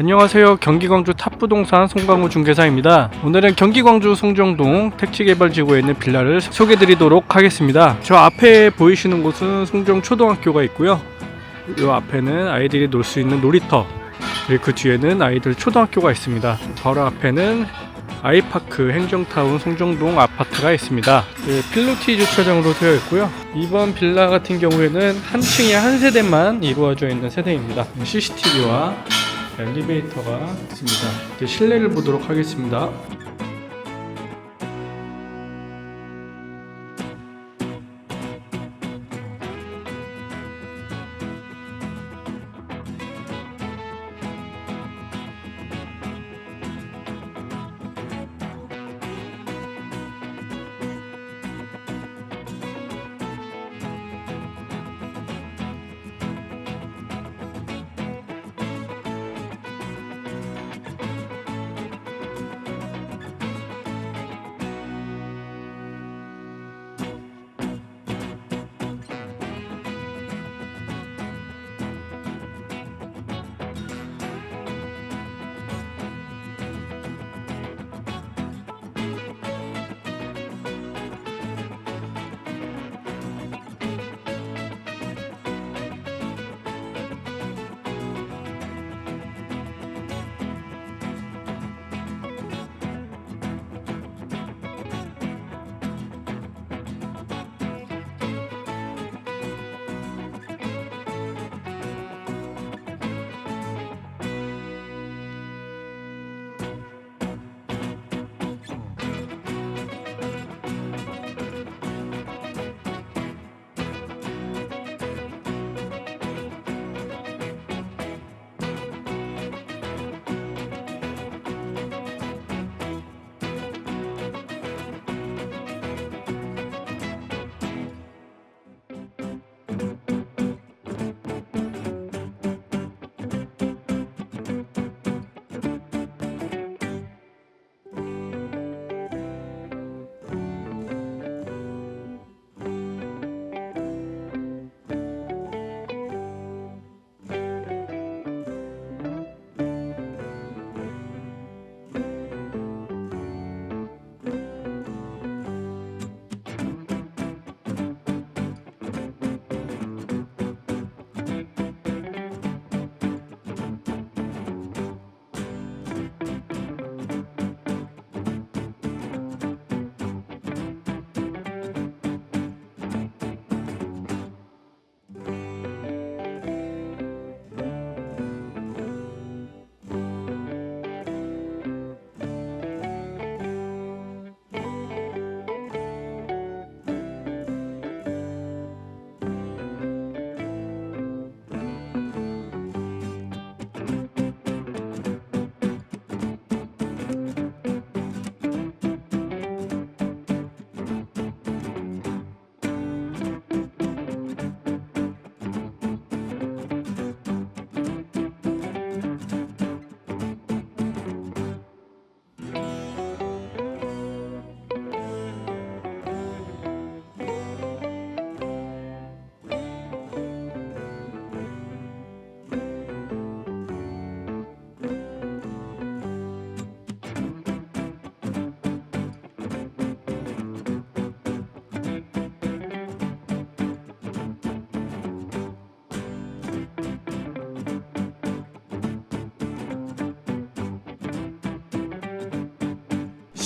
안녕하세요. 경기 광주 탑부동산 송강호 중개사입니다. 오늘은 경기 광주 송정동 택지개발지구에 있는 빌라를 소개드리도록 하겠습니다. 저 앞에 보이시는 곳은 송정 초등학교가 있고요. 이 앞에는 아이들이 놀 수 있는 놀이터 그리고 그 뒤에는 아이들 초등학교가 있습니다. 바로 앞에는 아이파크 행정타운 송정동 아파트가 있습니다. 그 필로티 주차장으로 되어 있고요. 이번 빌라 같은 경우에는 한 층에 한 세대만 이루어져 있는 세대입니다. CCTV와 엘리베이터가 있습니다. 이제 실내를 보도록 하겠습니다.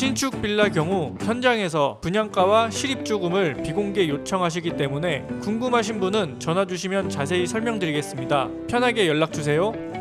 신축 빌라 경우 현장에서 분양가와 실입주금을 비공개 요청하시기 때문에 궁금하신 분은 전화 주시면 자세히 설명드리겠습니다. 편하게 연락 주세요.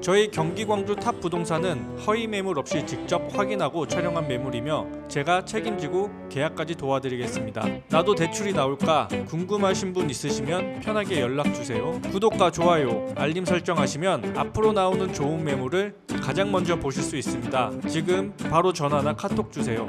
저희 경기 광주 탑 부동산은 허위 매물 없이 직접 확인하고 촬영한 매물이며 제가 책임지고 계약까지 도와드리겠습니다. 나도 대출이 나올까 궁금하신 분 있으시면 편하게 연락 주세요. 구독과 좋아요, 알림 설정하시면 앞으로 나오는 좋은 매물을 가장 먼저 보실 수 있습니다. 지금 바로 전화나 카톡 주세요.